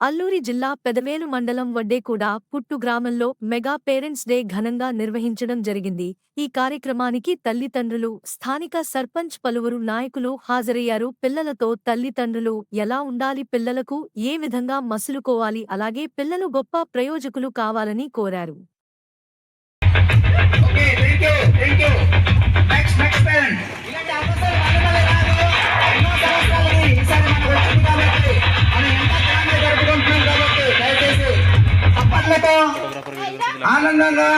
అల్లూరి జిల్లా పెదవేలు మండలం వడ్డేకూడ పుట్టు గ్రామంలో మెగా పేరెంట్స్ డే ఘనంగా నిర్వహించడం జరిగింది. ఈ కార్యక్రమానికి తల్లిదండ్రులు స్థానిక సర్పంచ్ పలువురు నాయకులు హాజరయ్యారు. పిల్లలతో తల్లిదండ్రులు ఎలా ఉండాలి పిల్లలకు ఏ విధంగా మసులుకోవాలి అలాగే పిల్లలు గొప్ప ప్రయోజకులు కావాలని కోరారు. Okay, thank you, thank you. Next, next ఆనందంగా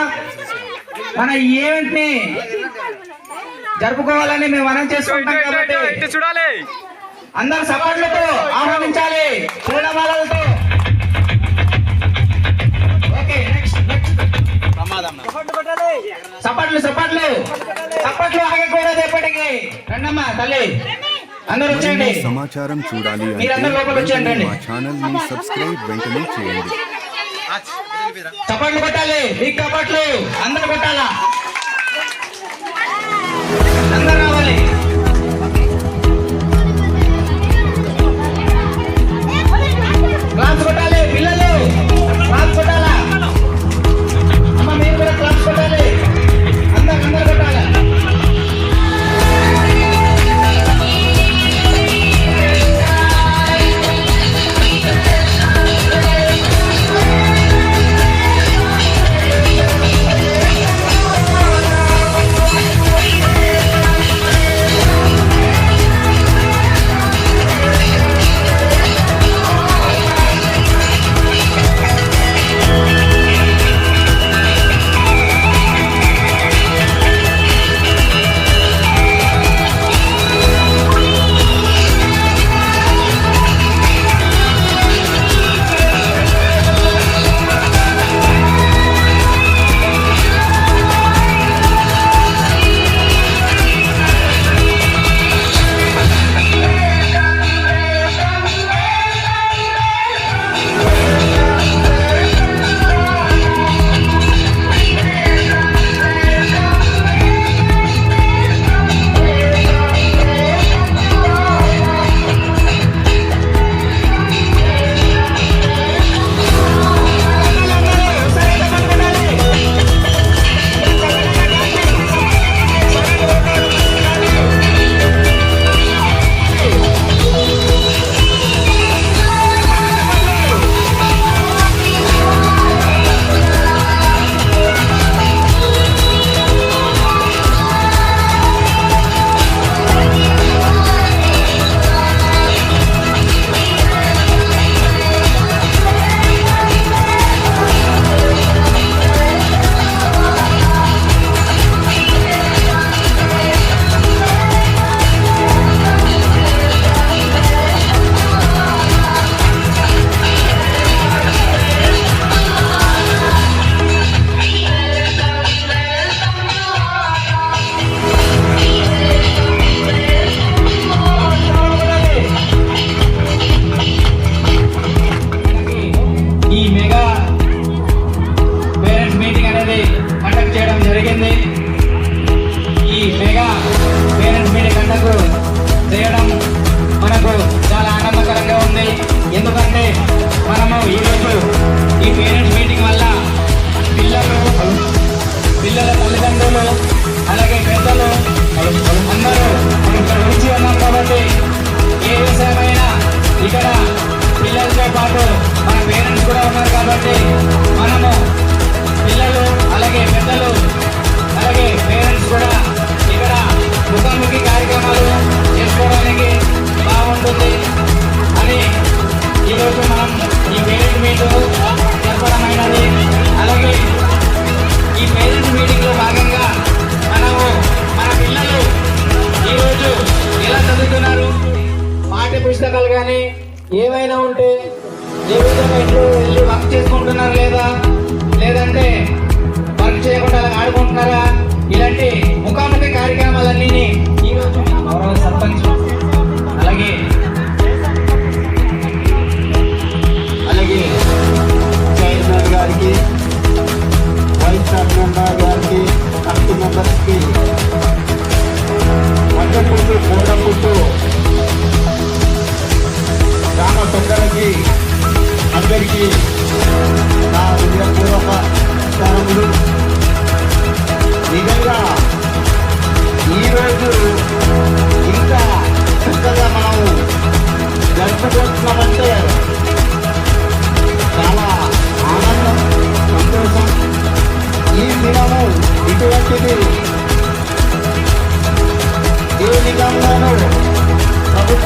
మన ఈవెంట్ని జరుపుకోవాలని మేము మనం చేసుకుంటాం కాబట్టి చూడాలి అందరు సపట్లతో ఆహ్వానించాలి పూలమాలలతో. సపట్లు సపట్లు సపట్లు ఆగకూడదు. ఎప్పటికీ రండమ్మా తల్లి. అందరూ వచ్చేయండి. మరిన్ని సమాచారం చూడాలి అంటే లోపలికి. మా ఛానల్ని సబ్స్క్రైబ్ వెంటనే చేయండి. చప్పట్లు కొట్టాలి. ఈ కపట్లు అందరూ కొట్టాలా. ఏవైనా ఉంటే ఏ విధంగా ఇంట్లో వెళ్ళి వర్క్ చేసుకుంటున్నారు లేదా? లేదంటే వర్క్ చేయకుండా అలా ఆడుకుంటున్నారా? ఇలాంటి ముఖాముఖి కార్యక్రమాలన్నీ ఈరోజు గౌరవ సర్పంచ్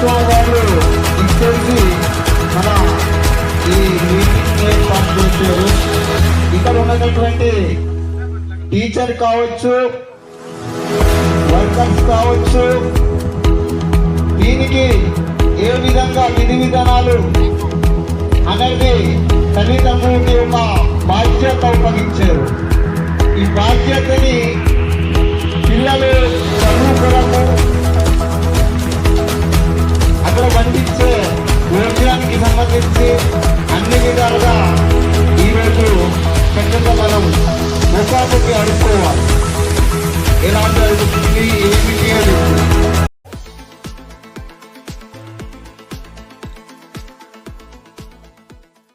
ప్రభుత్వం వాళ్ళు ఇచ్చేసి మన ఈ మీటింగ్ పంపించారు ఇక్కడ ఉన్నటువంటి టీచర్ కావచ్చు వర్కర్స్ కావచ్చు దీనికి ఏ విధంగా విధి విధానాలు అనేది తల్లిదండ్రులకి ఒక బాధ్యత ఉపయోగించారు. ఈ బాధ్యతని ಮುಖಾಮುಖಿ ಅಡ್ಕೊಳ್ಳುವ ಏನಾದರೂ ಏನಿದೆಯೋ